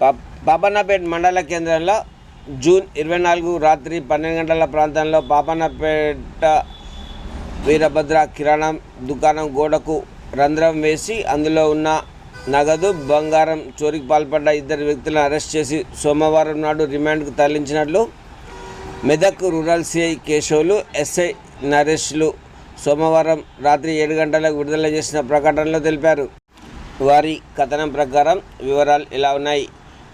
పాపన్నపేట మండల కేంద్రంలో జూన్ ఇరవై నాలుగు రాత్రి పన్నెండు గంటల ప్రాంతంలో పాపన్నపేట వీరభద్ర కిరాణం దుకాణం గోడకు రంధ్రం వేసి అందులో ఉన్న నగదు బంగారం చోరీకి పాల్పడ్డ ఇద్దరు వ్యక్తులను అరెస్ట్ చేసి సోమవారం నాడు రిమాండ్కు తరలించినట్లు Medak rural CI Keshavulu SI నరేష్లు సోమవారం రాత్రి ఏడు గంటలకు విడుదల చేసిన ప్రకటనలో తెలిపారు. వారి కథనం ప్రకారం వివరాలు ఇలా ఉన్నాయి.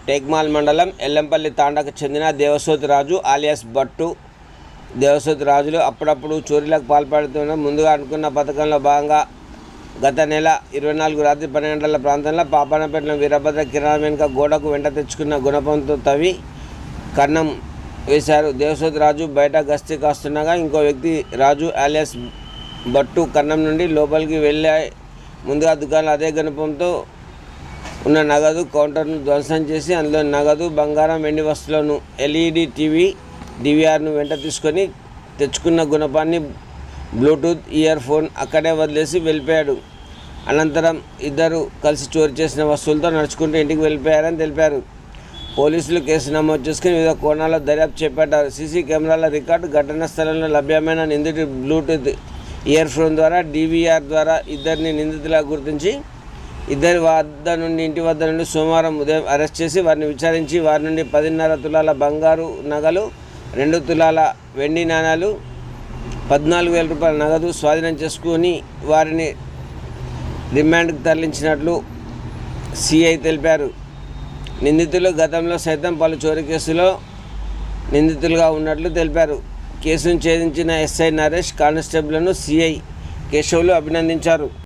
టేక్మాల్ మండలం ఎల్లంపల్లి తాండకు చెందిన దేవసోతి రాజు ఆలియాస్ భట్టు. దేవసోతి రాజులు అప్పుడప్పుడు చోరీలకు పాల్పడుతున్న ముందుగా అనుకున్న పథకంలో భాగంగా గత నెల ఇరవై నాలుగు రాత్రి పన్నెండు గంటల ప్రాంతంలో పాపనపేటలో వీరభద్ర కిరాణా వెనుక గోడకు వెంట తెచ్చుకున్న గుణపంతో తవ్వి కన్నం వేశారు. దేవసోతి రాజు బయట గస్తీ కాస్తుండగా ఇంకో వ్యక్తి రాజు ఆలియాస్ బట్టు కన్నం నుండి లోపలికి వెళ్ళే ముందుగా దుకాణంలో అదే గణపంతో ఉన్న నగదు కౌంటర్ను ధ్వంసం చేసి అందులో నగదు బంగారం వెండి వస్తువులను ఎల్ఈడి టీవీ డివిఆర్ను వెంట తీసుకొని తెచ్చుకున్న గుణపాన్ని బ్లూటూత్ ఇయర్ ఫోన్ అక్కడే వదిలేసి వెళ్ళిపోయాడు. అనంతరం ఇద్దరు కలిసి చోరీ చేసిన వస్తువులతో నడుచుకుంటూ ఇంటికి వెళ్ళిపోయారని తెలిపారు. పోలీసులు కేసు నమోదు చేసుకుని వివిధ కోణాల్లో దర్యాప్తు చేపట్టారు. సీసీ కెమెరాల రికార్డు ఘటనా స్థలంలో లభ్యమైన నిందితుడి బ్లూటూత్ ఇయర్ ఫోన్ ద్వారా డీవీఆర్ ద్వారా ఇద్దరిని నిందితులా గుర్తించి ఇద్దరి వద్ద నుండి ఇంటి వద్ద నుండి సోమవారం ఉదయం అరెస్ట్ చేసి వారిని విచారించి వారి నుండి పదిన్నర తులాల బంగారు నగలు రెండు తులాల వెండి నాణాలు పద్నాలుగు వేల రూపాయల నగదు స్వాధీనం చేసుకుని వారిని రిమాండ్కు తరలించినట్లు సిఐ తెలిపారు. నిందితులు గతంలో సైతం పలు చోరీ కేసులో నిందితులుగా ఉన్నట్లు తెలిపారు. కేసును ఛేదించిన ఎస్ఐ నరేష్ కానిస్టేబుల్ను సిఐ కేశవులు అభినందించారు.